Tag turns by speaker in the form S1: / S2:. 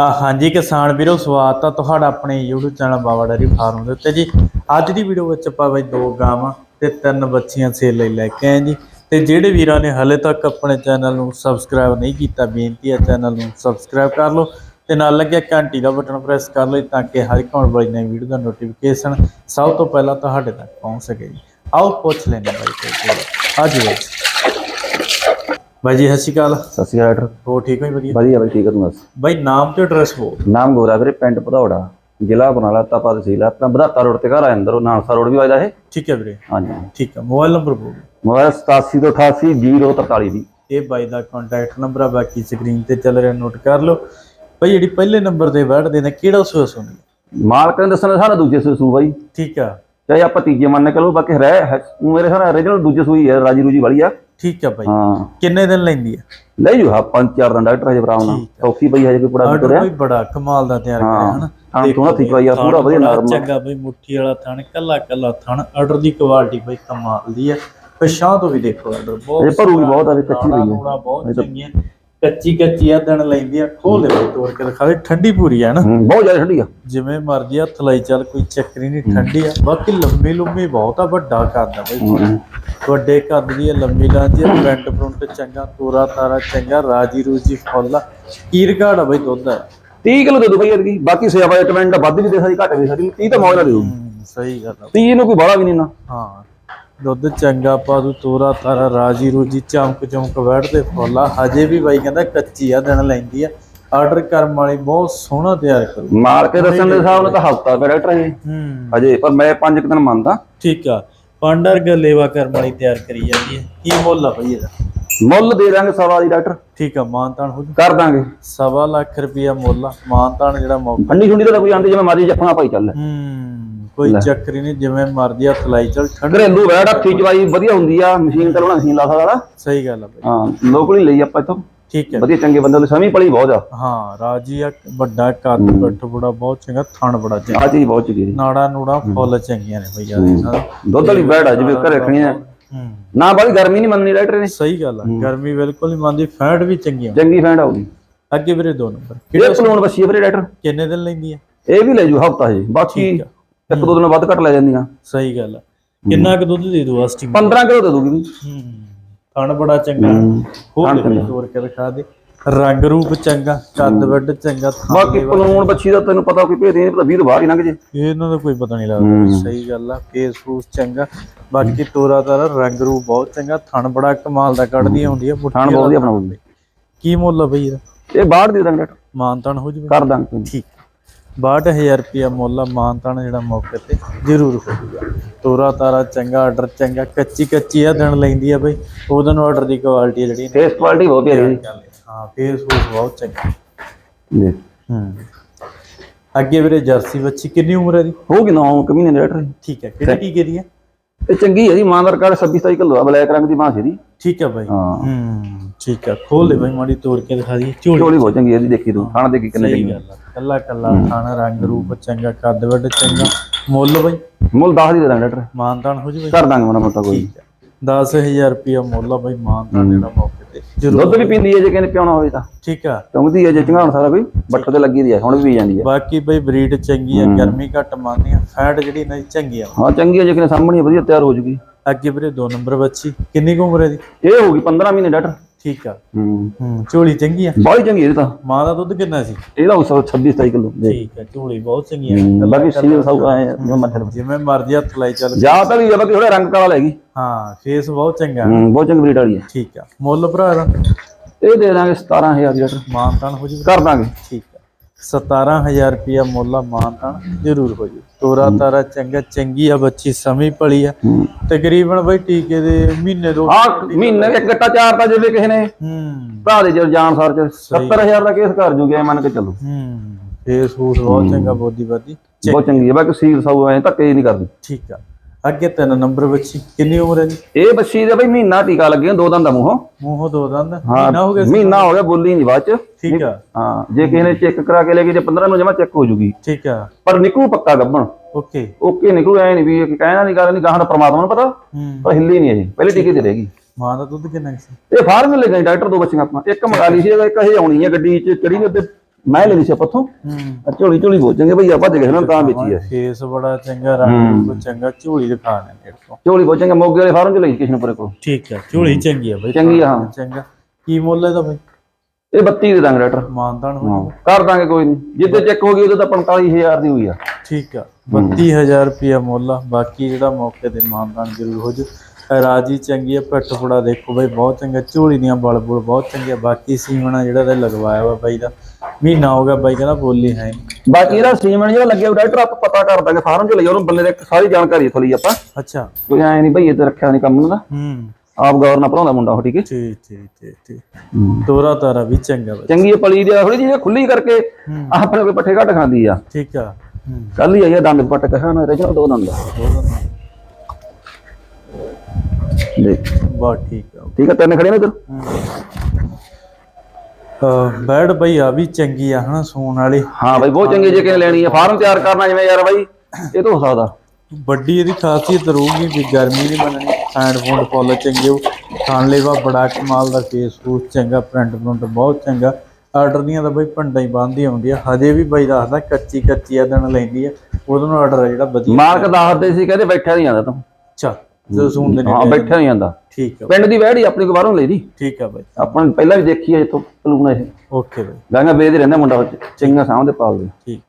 S1: ਹਾਂਜੀ ਕਿਸਾਨ ਵੀਰੋ, ਸਵਾਗਤ ਆ ਤੁਹਾਡਾ ਆਪਣੇ YouTube channel Baba dairy farm ਦੇ ਉੱਤੇ ਜੀ। ਅੱਜ ਦੀ ਵੀਡੀਓ ਵਿੱਚ ਆਪਾਂ ਬਈ ਦੋ ਗਾਵਾਂ ਤੇ ਤਿੰਨ ਬੱਚੀਆਂ ਸੇਲ ਲਈ ਲੈ ਕੇ ਆਏ ਜੀ। ਤੇ ਜਿਹੜੇ ਵੀਰਾਂ ਨੇ ਹਲੇ ਤੱਕ ਆਪਣੇ ਚੈਨਲ ਨੂੰ ਸਬਸਕ੍ਰਾਈਬ ਨਹੀਂ ਕੀਤਾ, ਬੇਨਤੀ ਹੈ ਚੈਨਲ ਨੂੰ ਸਬਸਕ੍ਰਾਈਬ ਕਰ ਲਓ ਤੇ ਨਾਲ ਲੱਗਿਆ ਘੰਟੀ ਦਾ ਬਟਨ ਪ੍ਰੈਸ ਕਰ ਲਓ ਤਾਂ ਕਿ ਹਰ ਇੱਕ ਆਉਣ ਵਾਲੀ ਨਵੀਂ ਵੀਡੀਓ ਦਾ ਨੋਟੀਫਿਕੇਸ਼ਨ ਸਭ ਤੋਂ ਪਹਿਲਾਂ ਤੁਹਾਡੇ ਤੱਕ ਪਹੁੰਚ ਸਕੇ ਜੀ। ਆਓ ਪੁੱਛ ਲੈਂਦੇ ਹਾਂ ਬਾਈ ਤੇ ਅੱਜ ਵਿੱਚ ਬਾਈ ਜੀ ਸਤਿ ਸ਼੍ਰੀ ਅਕਾਲ।
S2: ਸਤਿ ਸ਼੍ਰੀ ਅਕਾਲ ਡਾਕਟਰ।
S1: ਹੋ ਠੀਕ ਹੋ ਜੀ ਵਧੀਆ?
S2: ਵਧੀਆ ਬਈ ਠੀਕ ਹੈ ਤੂੰ ਦੱਸ?
S1: ਬਾਈ ਨਾਮ ਤੇ ਐਡਰੈਸ ਬੋਲ।
S2: ਨਾਮ ਗੋਰਾ ਵੀਰੇ ਪਿੰਡ ਭਦੌੜਾ ਜ਼ਿਲ੍ਹਾ ਬਰਨਾਲਾ ਤਪਾ ਤਹਿਸੀਲ ਆ। ਆਪਣਾ ਬਧਾਤਾ ਰੋਡ ਤੇ ਘਰ ਆ ਅੰਦਰ ਉਹ ਨਾਨਸਾ ਰੋਡ ਵੀ ਵੱਜਦਾ ਇਹ।
S1: ਠੀਕ ਹੈ ਵੀਰੇ।
S2: ਹਾਂਜੀ।
S1: ਠੀਕ ਹੈ ਮੋਬਾਈਲ ਨੰਬਰ ਬੋਲ।
S2: ਮੋਬਾਈਲ 87 ਤੋਂ 88 043 ਦੀ
S1: ਇਹ ਬਾਈ ਦਾ ਕੰਟੈਕਟ ਨੰਬਰ ਆ ਬਾਕੀ ਸਕਰੀਨ ਤੇ ਚੱਲ ਰਿਹਾ ਨੋਟ ਕਰ ਲਓ। ਭਾਈ ਜਿਹੜੀ ਪਹਿਲੇ ਨੰਬਰ ਤੇ ਵੜਦੇ ਨੇ ਕਿਹੜਾ ਸੋਇਆ ਸੁਣੀ
S2: ਮਾਲਕ ਨੇ ਦੱਸਣਾ ਸਾਰਾ ਦੂਜੇ ਸੂ ਸੂ ਬਾਈ।
S1: ਠੀਕ ਆ।
S2: ਚਾਹੇ ਆਪਾਂ ਤੀਜੇ ਮੰਨ ਕੇ ਲਓ ਬਾਕੀ ਰਹਿ ਮੇਰੇ ਸਾਰਾ origignal ਦੂਜੇ ਸੂਈ ਹੈ ਰਾਜੀ ਰੂਜੀ ਵਾਲੀ ਆ।
S1: ਠੀਕ ਆ ਭਾਈ
S2: ਹਾਂ।
S1: ਕਿੰਨੇ ਦਿਨ ਲੈਂਦੀ ਆ?
S2: ਲੈ ਜੂ ਹਾਂ ਪੰਜ ਚਾਰ ਦਿਨ ਡਾਕਟਰ ਹਜੇ ਬਰਾਉ ਨਾਲ
S1: ਠੀਕ
S2: ਸੌਖੀ ਪਈ ਹਜੇ ਕੋਈ
S1: ਆਰਡਰ
S2: ਤੁਰਿਆ
S1: ਕੋਈ ਬੜਾ ਕਮਾਲ ਦਾ ਤਿਆਰ ਕਰਿਆ ਹਨਾ।
S2: ਤੂੰ ਹੱਥੀ ਪਾਈ ਆ ਪੂਰਾ ਵਧੀਆ
S1: ਬੜਾ
S2: ਨਰਮ
S1: ਚੰਗਾ ਬਈ ਮੁੱਠੀ ਵਾਲਾ ਥਣ ਕੱਲਾ ਕੱਲਾ ਥਣ ਆਰਡਰ ਦੀ ਕੁਆਲਿਟੀ ਬਈ ਕਮਾਲ ਦੀ ਆ। ਪਛਾਂ ਤੋਂ ਵੀ ਦੇਖੋ ਆਰਡਰ ਬਹੁਤ
S2: ਇਹ ਭਰੂਗੀ ਬਹੁਤ ਆ ਵੀ ਕੱਚੀ ਪਈ ਹੈ
S1: ਹੈ ਬਹੁਤ ਚੰਗੀਆਂ ਕੱਚੀ ਕੱਚੀ ਆ ਦਿਨ ਲੈਂਦੀ ਆ ਖੋਲ ਦੇ ਤੋੜ ਕੇ ਦਿਖਾਵੇ ਠੰਡੀ ਪੂਰੀ ਆ ਨਾ
S2: ਬਹੁਤ ਜ਼ਿਆਦਾ ਠੰਡੀ ਆ।
S1: ਜਿਵੇਂ ਮਰਜ਼ੀ ਹੱਥ ਲਾਈ ਚੱਲ ਕੋਈ ਚੱਕਰੀ ਨਹੀਂ ਠੰਡੀ ਆ। ਬਾਕੀ ਲੰਮੀ ਲੰਮੀ ਬਹੁਤ ਆ ਵੱਡਾ ਕਰਦਾ ਬਈ। ਵੱਡੇ ਕੱਦ ਦੀ ਲੰਮੀ ਲਾਂਜੀ ਫਰੰਟ ਫਰੰਟ ਚੰਗਾ ਤੋਰਾ ਤਾਰਾ ਚੰਗਾ ਰਾਜੀ ਰੂਜੀ ਫੁੱਲ ਘਾੜ ਆ ਬਈ ਦੁੱਧ ਆ
S2: 30 ਕਿਲੋ ਦੇ ਦੋ ਬਈ ਇਹਦੀ ਬਾਕੀ ਸੇਵਾ ਰეკਮੈਂਡ ਵੱਧ ਵੀ ਦੇ ਸਕਦੀ ਘੱਟ ਵੀ ਦੇ ਸਕਦੀ 30 ਤਾਂ ਮੌਜ ਨਾਲ ਦੇ ਦੂ
S1: ਸਹੀ ਗੱਲ ਆ।
S2: 30 ਨੂੰ ਕੋਈ ਬਾਹਲਾ ਵੀ ਨਹੀਂ ਨਾ।
S1: ਹਾਂ ਦੁੱਧ ਚੰਗਾ ਪਾ ਦੂ ਤੋਰਾ ਤਾਰਾ ਰਾਜੀ ਰੂਜੀ ਚਮਕ ਚਮਕ ਵੜਦੇ ਫੁੱਲ ਹਜੇ ਵੀ ਬਾਈ ਕਹਿੰਦਾ ਕੱਚੀ ਆ ਦਿਨ ਲੈਂਦੀ ਆ। ਆਰਡਰ ਕਰਨ ਵਾਲੀ ਬਹੁਤ ਸੋਹਣਾ ਤਿਆਰ ਕਰੂ।
S2: ਦੇ ਦੱਸਣ ਦੇ ਹਿਸਾਬ ਨਾਲ ਤਾਂ ਹਫਤਾ ਪਿਆ ਡਾਕਟਰ ਇਹ
S1: ਹੂੰ।
S2: ਅਜੇ ਪਰ ਮੈਂ ਪੰਜ ਕੁ ਦਿਨ ਮੰਨਦਾ।
S1: ਠੀਕ ਆ। ਪਾਂਡਰ ਗਲੇਵਾ ਕਰਨ ਵਾਲੀ ਤਿਆਰ ਕਰੀ ਜਾਂਦੀ ਹੈ। ਕੀ ਮੁੱਲ ਆ ਭਈ ਇਹਦਾ?
S2: ਮੁੱਲ ਦੇ ਦਾਂਗੇ ਸਵਾ ਦੀ ਡਾਕਟਰ।
S1: ਠੀਕ ਆ ਮਾਨਤਾਨ ਹੋ ਜੂ।
S2: ਕਰ ਦਾਂਗੇ।
S1: ਸਵਾ ਲੱਖ ਰੁਪਿਆ ਮੁੱਲ ਆ। ਮਾਨਤਾਨ ਜਿਹੜਾ ਮੌਕਾ
S2: ਠੰਡੀ ਠੁੰਡੀ ਤਾਂ ਕੋਈ ਆਂਦੀ ਜਿਵੇਂ ਮਰਜ਼ੀ ਜੱਫਣਾ ਭਾਈ ਚੱਲ।
S1: ਹੂੰ। ਕੋਈ ਚੱਕਰ ਹੀ ਨਹੀਂ ਜਿਵੇਂ ਮਰਜ਼ੀ ਹੱਥ ਲਾਈ ਚੱਲ ਠੰਡ
S2: ਘਰੇਲੂ ਵੈੜ ਹੱਥੀ ਚਵਾਈ ਵਧੀਆ ਹੁੰਦੀ ਆ ਮਸ਼ੀਨ ਤੇ ਲਾਉਣਾ ਮਸ਼ੀਨ ਲਾ ਸਕਦਾ ਨਾ।
S1: ਸਹੀ ਗੱਲ ਆ ਬਈ।
S2: ਹਾਂ ਲੋਕਲ ਹੀ ਲਈ ਆਪਾਂ ਇਥੋਂ।
S1: ਠੀਕ ਹੈ
S2: ਵਧੀਆ ਚੰਗੇ ਬੰਦੇ ਦੀ ਸਮੀ ਪਲੀ ਬਹੁਤ ਆ।
S1: ਹਾਂ ਰਾਜੀ ਆ ਵੱਡਾ ਕੱਦ ਬੱਠ ਬੜਾ ਬਹੁਤ ਚੰਗਾ ਥਣ ਬੜਾ ਚੰਗਾ।
S2: ਆ ਚੀਜ਼ ਬਹੁਤ ਚੰਗੀ
S1: ਨਾੜਾ ਨੂੜਾ ਫੁੱਲ ਚੰਗੀਆਂ ਨੇ ਬਈ ਯਾਰ।
S2: ਦੁੱਧ ਵਾਲੀ ਵੈੜ ਆ ਜਿਵੇਂ ਘਰੇ ਰੱਖਣੀ ਆ।
S1: ਹੂੰ।
S2: ਨਾ ਬਾਲੀ ਗਰਮੀ ਨਹੀਂ ਮੰਨਣੀ ਡਾਕਟਰ ਨੇ
S1: ਸਹੀ ਗੱਲ ਆ ਗਰਮੀ ਬਿਲਕੁਲ ਨਹੀਂ ਮੰਨਦੀ ਫੈਟ ਵੀ ਚੰਗੀਆਂ
S2: ਚੰਗੀ ਫੈਂਡ ਆਉਗੀ
S1: ਅੱਗੇ ਵੀਰੇ ਦੋ ਨੰਬਰ।
S2: ਇਹ ਪਲੂਣ ਬੱਸੀ ਆ ਵੀਰੇ ਡਾਕਟਰ
S1: ਕਿੰਨੇ ਦਿਨ ਲੈਂਦੀ ਆ?
S2: ਇਹ ਵੀ ਲੈ ਜੂ ਹਫਤਾ ਜੀ ਬਾਕੀ
S1: ਠੀਕ ਆ।
S2: ਇੱਕ ਦੋ ਦਿਨ ਵੱਧ ਘੱਟ ਲੈ ਜਾਂਦੀਆਂ।
S1: ਸਹੀ ਗੱਲ ਆ। ਕਿੰਨਾ ਕੁ ਦੁੱਧ ਦੇ ਦੂ ਆਸਟੀ
S2: 15 ਕਿਲੋ ਦੇ ਦੂਗੀ ਵੀ।
S1: ਹੂੰ ਥਣ ਬੜਾ ਚੰਗਾ। ਹੋਰ ਦੇ ਤੋੜ ਕੇ ਦਿਖਾ ਦੇ। ਰੰਗ ਰੂਪ ਚੰਗਾ ਕੱਦ ਵੱਡ ਚੰਗਾ ਥਣ
S2: ਬਾਕੀ ਪਲੂਣ ਬੱਚੀ ਦਾ ਤੈਨੂੰ ਪਤਾ ਕੋਈ ਭੇਦ ਨਹੀਂ ਪਤਾ 20 ਤੋਂ ਬਾਹਰ ਹੀ ਲੰਘ ਜੇ।
S1: ਇਹਨਾਂ ਦਾ ਕੋਈ ਪਤਾ ਨਹੀਂ ਲੱਗਦਾ। ਸਹੀ ਗੱਲ ਆ ਫੇਸ ਫੂਸ ਚੰਗਾ। ਬਾਕੀ ਤੋਰਾ ਤਾਰਾ ਰੰਗ ਰੂਪ ਬਹੁਤ ਚੰਗਾ। ਥਣ ਬੜਾ ਕਮਾਲ ਦਾ ਕੱਢਦੀ ਹੁੰਦੀ ਆ
S2: ਖਾਣ ਬਹੁਤ ਵਧੀਆ ਬਣਾਉਂਦੇ।
S1: ਕੀ ਮੁੱਲ ਆ ਬਈ ਇਹਦਾ?
S2: ਇਹ ਬਾਹਰ ਦੀ ਰੰਗ
S1: ਮਾਨਤਾਨ ਹੋ ਜਵੇ।
S2: ਕਰ ਦਾਂਗੇ।
S1: ਠੀਕ। 62000 ਰੁਪਿਆ ਮੁੱਲ ਆ ਮਾਨਤਾਨ ਜਿਹੜਾ ਮੌਕੇ ਤੇ ਜ਼ਰੂਰ ਹੋ ਜੂਗਾ ਤੋਰਾ ਤਾਰਾ ਚੰਗਾ ਆਰਡਰ ਚੰਗਾ ਕੱਚੀ ਕੱਚੀ ਆ ਦਿਨ ਲੈਂਦੀ ਆ ਬਈ। ਉਹਦੇ ਨੂੰ ਆਰਡਰ ਦੀ ਕੁਆਲਿਟੀ ਜਿਹੜੀ
S2: ਫੇਸ ਕੁਆਲਿਟੀ ਬਹੁਤ ਪਿਆਰੀ
S1: ਹਾਂ ਫੇਸ ਫੂਸ ਬਹੁਤ ਚੰਗਾ।
S2: ਜੀ।
S1: ਹੂੰ। ਅੱਗੇ ਵੀਰੇ ਜਰਸੀ ਬੱਚੀ ਕਿੰਨੀ ਉਮਰ ਹੈ ਦੀ
S2: ਹੋਊਗੀ 9 ਮਹੀਨੇ ਦੇ ਡਾਕਟਰ
S1: ਠੀਕ ਹੈ ਕਿਹੜੀ ਕੀ ਕਰੀ ਹੈ
S2: ਇਹ ਚੰਗੀ ਹੈ ਜੀ ਮਾਂ ਦਾ ਰਿਕਾਰਡ 26 27 ਕਿਲੋ ਆ ਬਲੈਕ ਰੰਗ ਦੀ ਮਾਂ ਸੀ ਦੀ
S1: ਠੀਕ ਹੈ ਬਾਈ।
S2: ਹਾਂ।
S1: ਹੂੰ। ਠੀਕ ਹੈ ਖੋਲ ਦੇ ਬਾਈ ਮਾੜੀ ਤੋੜ ਕੇ ਦਿਖਾ ਦੀ ਝੋਲੀ
S2: ਝੋਲੀ ਬਹੁਤ ਚੰਗੀ ਹੈ ਜੀ ਦੇਖੀ ਤੂੰ ਖਾਣ ਦੇ ਕੀ ਕਿੰਨੇ
S1: ਸਹੀ
S2: ਚੰਗੀ।
S1: ਗੱਲ ਆ ਕੱਲਾ ਕੱਲਾ ਖਾਣਾ ਰੰਗ ਰੂਪ ਚੰਗਾ ਕੱਦ ਵੱਡ ਚੰਗਾ। ਮੁੱਲ ਬਾਈ?
S2: ਮੁੱਲ 10 ਦੀ ਦੇ ਦਾਂਗੇ ਡਾਕਟਰ।
S1: ਮਾਨਤਾਨ ਹੋ ਜਵੇ
S2: ਕਰ ਦਾਂਗੇ ਮਨਾ ਮੋਟਾ ਕੋਈ।
S1: ਠੀਕ ਹੈ 10000 ਰੁਪਿਆ ਮੁੱਲ ਆ ਬਾਈ ਮਾਨਤਾਨ ਜਿਹੜਾ ਮੌਕੇ ਤੇ।
S2: ਦੁੱਧ ਵੀ ਪੀਂਦੀ ਹੈ ਜੇ ਕਹਿੰਦੇ ਪਿਆਉਣਾ ਹੋਵੇ ਤਾਂ।
S1: ਠੀਕ ਆ।
S2: ਚੁੰਗਦੀ ਹੈ ਜੇ ਚੰਗਾਉਣ ਸਾਰਾ ਕੋਈ ਬੱਠੇ ਤੇ ਲੱਗੀ ਦੀ ਹੈ ਹੁਣ ਵੀ ਪੀ ਜਾਂਦੀ ਹੈ।
S1: ਬਾਕੀ ਬਈ ਬਰੀਡ ਚੰਗੀ ਆ ਗਰਮੀ ਘੱਟ ਮੰਨਦੀ ਆ ਫੈਟ ਜਿਹੜੀ ਨਾ ਚੰਗੀ ਆ।
S2: ਹਾਂ ਚੰਗੀ ਹੈ ਜੇ ਕਿਨੇ ਸਾਹਮਣੇ ਵਧੀਆ ਤਿਆਰ ਹੋ ਜੂਗੀ।
S1: ਅੱਗੇ ਵੀਰੇ ਦੋ ਨੰਬਰ ਬੱਚੀ ਕਿੰਨੀ ਕੁ ਉਮਰ ਹੈ ਦੀ
S2: ਇਹ ਹੋਊਗੀ 15 ਮਹੀਨੇ ਡਾਕਟਰ।
S1: ਠੀਕ ਆ।
S2: ਹੂੰ।
S1: ਹੂੰ ਝੋਲੀ ਚੰਗੀ ਆ?
S2: ਬਹੁਤ ਚੰਗੀ ਹੈ ਇਹ ਤਾਂ।
S1: ਮਾਂ ਦਾ ਦੁੱਧ ਕਿੰਨਾ ਸੀ?
S2: ਇਹਦਾ ਉਸ 26 27 ਕਿਲੋ।
S1: ਠੀਕ ਆ ਝੋਲੀ ਬਹੁਤ ਚੰਗੀ ਆ।
S2: ਹੂੰ, ਬਾਕੀ ਸੀਲ ਆਏ ਜਿਵੇਂ ਮੱਥੇ
S1: ਜਿਵੇਂ ਮਰਜ਼ੀ ਹੱਥ ਲਾਈ ਚੱਲ।
S2: ਜਾ ਤਾਂ ਵੀ ਬਾਕੀ ਥੋੜਾ ਰੰਗ ਕਾਲਾ ਲੈਗੀ
S1: ਹਾਂ ਫੇਸ ਬਹੁਤ ਚੰਗਾ।
S2: ਹੂੰ ਬਹੁਤ ਚੰਗੀ ਬਰੀਡ ਵਾਲੀ ਹੈ
S1: ਠੀਕ ਆ। ਮੁੱਲ ਭਰਾ ਦਾ
S2: ਇਹ ਦੇ ਦਾਂਗੇ 17000 ਦੀ ਡਾਕਟਰ
S1: ਮਾਨਤਾਨ ਹੋ ਜੂ
S2: ਕਰ ਦਾਂਗੇ।
S1: ਠੀਕ। ਆ 17000 ਰੁਪਿਆ ਮੁੱਲ ਮਾਨਤਾਨ ਜ਼ਰੂਰ ਹੋ ਜੂ। ਤੋਰਾ ਤਾਰਾ ਚੰਗਾ ਚੰਗੀ ਆ ਬੱਚੀ ਸਮੀ ਪਲੀ ਆ।
S2: ਹੂੰ।
S1: ਤਕਰੀਬਨ ਬਈ ਟੀਕੇ ਦੇ ਮਹੀਨੇ ਦੋ
S2: ਆ ਮਹੀਨੇ ਇੱਕ ਗੱਟਾ ਚਾਰ ਤਾਂ ਜਿਵੇਂ ਕਿਸੇ ਨੇ।
S1: ਹੂੰ।
S2: ਭਰਾ ਦੇ ਜਾਨ ਸਾਰ ਚ। 70000 ਦਾ ਕੇਸ ਕਰ ਜੂਗੇ ਮੰਨ ਕੇ ਚੱਲੋ।
S1: ਹੂੰ ਫੇਸ ਫੂਸ ਬਹੁਤ ਚੰਗਾ ਬੋਦੀ ਬਾਦੀ
S2: ਬਹੁਤ ਚੰਗੀ ਹੈ ਬਾਕੀ ਸੀਲ ਸਭ ਐ ਧੱਕੇ ਨਹੀਂ ਕਰਦੀ।
S1: ਠੀਕ ਆ। ਅੱਗੇ ਤਿੰਨ ਨੰਬਰ ਬੱਚੀ ਕਿੰਨੀ ਉਮਰ ਹੈ ਜੀ?
S2: ਇਹ ਬੱਚੀ ਦੇ ਬਈ ਮਹੀਨਾ ਟੀਕਾ ਲੱਗੇ ਦੋ ਦਿਨ ਦਾ ਮੂੰਹੋਂ।
S1: ਮੂੰਹੋਂ ਦੋ ਦੰਦ। ਮਹੀਨਾ ਹੋ ਗਿਆ ਸੀ?
S2: ਮਹੀਨਾ ਹੋ ਗਿਆ ਬੋਲੀ ਨਹੀਂ ਬਾਅਦ ਚ।
S1: ਠੀਕ ਆ।
S2: ਹਾਂ ਜੇ ਕਿਸੇ ਨੇ ਚੈੱਕ ਕਰਾ ਕੇ ਲੈ ਗਈ ਤੇ 15 ਨੂੰ ਜਮਾ ਚੈੱਕ ਹੋ ਜੂਗੀ।
S1: ਠੀਕ ਆ।
S2: ਪਰ ਨਿਕਲੂ ਪੱਕਾ ਗੱਬਣ
S1: ਓਕੇ।
S2: ਓਕੇ ਨਿਕਲੂ ਐ ਨਹੀਂ ਵੀ ਕਹਿਣਾ ਨਹੀਂ ਗੱਲ ਨਹੀਂ ਗਾਹਾਂ ਦਾ ਪ੍ਰਮਾਤਮਾ ਨੂੰ ਪਤਾ। ਪਰ ਹਿੱਲੀ ਨਹੀਂ ਇਹ ਪਹਿਲੇ ਟੀਕੇ ਤੇ ਰਹੇਗੀ
S1: ਮਾਂ ਦਾ ਦੁੱਧ ਕਿੰਨਾ ਸੀ?
S2: ਇਹ ਫਾਰਮ ਲੈ ਗਏ ਡਾਕਟਰ ਦੋ ਬੱਚੀਆਂ ਆਪਾਂ ਇੱਕ ਮੰਗਾ ਲਈ ਸੀ ਇੱਕ ਇਹ ਆਉਣੀ ਹੈ ਗੱਡੀ ਚ ਚੜੀ ਨੇ ਉੱਤੇ ਮੈਂ ਲੈਣੀ ਸੀ ਪੱਥੋਂ
S1: ਹੂੰ।
S2: ਝੋਲੀ ਝੋਲੀ ਬੋਚਾਂਗੇ ਭਈਆ ਭੱਜ ਗਏ ਨਾ ਤਾਂ ਵੇਚੀ ਐ
S1: ਫੇਸ ਬੜਾ ਚੰਗਾ ਰੰਗ ਰੂਪ ਚੰਗਾ ਝੋਲੀ ਦਿਖਾ ਨੇ ਤੇਰੇ ਤੋਂ
S2: ਝੋਲੀ ਬੋਚਾਂਗੇ ਮੋਗੇ ਵਾਲੇ ਫਾਰਮ ਚ ਲਈ ਕਿਸ਼ਨਪੁਰੇ ਕੋਲ।
S1: ਠੀਕ ਹੈ ਝੋਲੀ ਚੰਗੀ ਆ ਬਈ।
S2: ਚੰਗੀ ਹਾਂ।
S1: ਚੰਗਾ। ਕੀ ਮੁੱਲ ਇਹਦਾ ਬਈ
S2: ਇਹ 32 ਦੇ ਦਾਂਗੇ ਡਾਕਟਰ
S1: ਮਾਨਦਾਨ ਹੋ
S2: ਹਾਂ ਕਰ ਦਾਂਗੇ ਕੋਈ ਨਹੀਂ ਜਿੱਦੇ ਚੈੱਕ ਹੋ ਗਈ ਉਹਦੇ ਤਾਂ 45000 ਦੀ ਹੋਈ ਆ।
S1: ਠੀਕ ਆ 32000 ਰੁਪਿਆ ਮੁੱਲ ਆ। ਬਾਕੀ ਜਿਹੜਾ ਮੌਕੇ ਤੇ ਮਾਨਦਾਨ ਜ਼ਰੂਰ ਹੋ ਜੂ ਰਾਜੀ ਚੰਗੀ ਆ ਪਿੱਠ ਫੁੜਾ ਦੇਖੋ ਬਈ ਬਹੁਤ ਚੰਗਾ। ਝੋਲੀ ਦੀਆਂ ਬਲ ਬੁਲ ਬਹੁਤ ਚੰਗੀਆਂ। ਬਾਕੀ ਸੀਮਣਾ ਜਿਹੜਾ ਤੇ ਲਗਵਾਇਆ ਵਾ ਬਾਈ ਦਾ। ਮਹੀਨਾ ਹੋ ਗਿਆ ਬਾਈ ਕਹਿੰਦਾ ਬੋਲੀ ਹੈ ਨੀ।
S2: ਬਾਕੀ ਇਹਦਾ ਸੀਮੈਂਟ ਜਿਹੜਾ ਲੱਗਿਆ ਡਾਕਟਰ ਆਪਾਂ ਪਤਾ ਕਰ ਦਾਂਗੇ ਫਾਰਮ ਚ ਲਈ ਉਹਨੂੰ ਬੰਦੇ ਦੇ ਸਾਰੀ ਜਾਣਕਾਰੀ ਇੱਥੋਂ ਲਈ ਆਪਾਂ।
S1: ਅੱਛਾ।
S2: ਕੋਈ ਐ ਨਹੀਂ ਭਈਏ ਤੇ ਰੱਖਿਆ ਨਹੀਂ ਕੰਮ ਉਹਨਾਂ ਦਾ
S1: ਹੂੰ।
S2: ਆਪ ਗੌਰ ਨਾਲ ਭਰਾਉਂਦਾ ਮੁੰਡਾ ਉਹ ਠੀਕ ਹੈ?
S1: ਠੀਕ ਠੀਕ ਠੀਕ ਠੀਕ। ਤੋਰਾ ਤਾਰਾ ਵੀ ਚੰਗਾ ਬਾਈ
S2: ਚੰਗੀ ਹੈ ਪਲੀ ਦੀ ਥੋੜੀ ਜਿਹੀ ਖੁੱਲੀ ਕਰਕੇ ਆਪਣੇ ਕੋਲ ਪੱਠੇ ਘੱਟ ਖਾਂਦੀ ਆ।
S1: ਠੀਕ ਆ ਹੂੰ।
S2: ਕੱਲ ਹੀ ਆਈ ਆ ਦੰਦ ਪੱਟ ਕਹਾ ਨਾ ਰਜਣਾ ਦੋ ਦੰਦ। ਦੇਖ।
S1: ਬਾ ਠੀਕ ਆ।
S2: ਠੀਕ ਆ ਤਿੰਨ ਖੜੇ ਨੇ ਇੱਧਰ?
S1: ਅਹ ਬੈਡ ਬਈ ਆ ਵੀ ਚੰਗੀ ਆ ਹਨਾ ਸੂਣ ਵਾਲੀ।
S2: ਹਾਂ ਬਾਈ ਬਹੁਤ ਚੰਗੀ ਜੇ ਕਿਸੇ ਲੈਣੀ ਆ? ਫਾਰਮ ਤਿਆਰ ਕਰਨਾ ਜਿਵੇਂ ਯਾਰ ਬਾਈ ਇਹ ਤਾਂ ਹੋ ਸਕਦਾ।
S1: ਵੱਡੀ ਇਹਦੀ ਖਾਸੀਅਤ ਰਹੂਗੀ ਵੀ ਗਰਮੀ ਨਹੀਂ ਮੰਨਣੀ ਹੈਂਡ ਫੋਨ ਫੁੱਲ ਚੰਗੇ ਹੋ ਖਾਣ ਲੇਵਾ ਬੜਾ ਕਮਾਲ ਦਾ ਫੇਸ ਫੂਸ ਚੰਗਾ ਪ੍ਰਿੰਟ ਪ੍ਰਿੰਟ ਬਹੁਤ ਚੰਗਾ। ਆਰਡਰ ਦੀਆਂ ਤਾਂ ਬਈ ਭੰਡਾ ਹੀ ਬੰਦੀ ਆਉਂਦੀ ਆ ਹਜੇ ਵੀ ਬਈ ਦੱਸਦਾ ਕੱਚੀ ਕੱਚੀ ਆ ਦਿਨ ਲੈਂਦੀ ਆ। ਉਹਦੇ ਆਰਡਰ ਆ ਜਿਹੜਾ ਵਧੀਆ।
S2: ਮਾਲਕ ਦੱਸਦੇ ਸੀ ਕਹਿੰਦੇ ਬੈਠਾ ਨਹੀਂ ਜਾਂਦਾ ਤੂੰ।
S1: ਅੱਛਾ। ਜਦੋਂ ਸੂਣ ਦੇ
S2: ਹਾਂ
S1: ਨੇ।
S2: ਬੈਠਾ ਨਹੀਂ ਜਾਂਦਾ।
S1: ਠੀਕ ਆ।
S2: ਪਿੰਡ ਦੀ ਵਹਿੜੀ ਆਪਣੀ ਕੋ ਬਾਹਰੋਂ ਲਈ ਦੀ।
S1: ਠੀਕ ਆ ਬਈ।
S2: ਆਪਾਂ ਨੇ ਪਹਿਲਾਂ ਵੀ ਦੇਖੀ ਹੈ ਇੱਥੋਂ ਪਲੂਣਾ ਇਹ।
S1: ਓਕੇ ਬਈ।
S2: ਗਾਂਗਾ ਵੇਚਦੇ ਰਹਿੰਦਾ ਮੁੰਡਾ ਚੰਗਾ ਸਾਹਮਣੇ ਪਾਲਦੇ
S1: ਠੀਕ।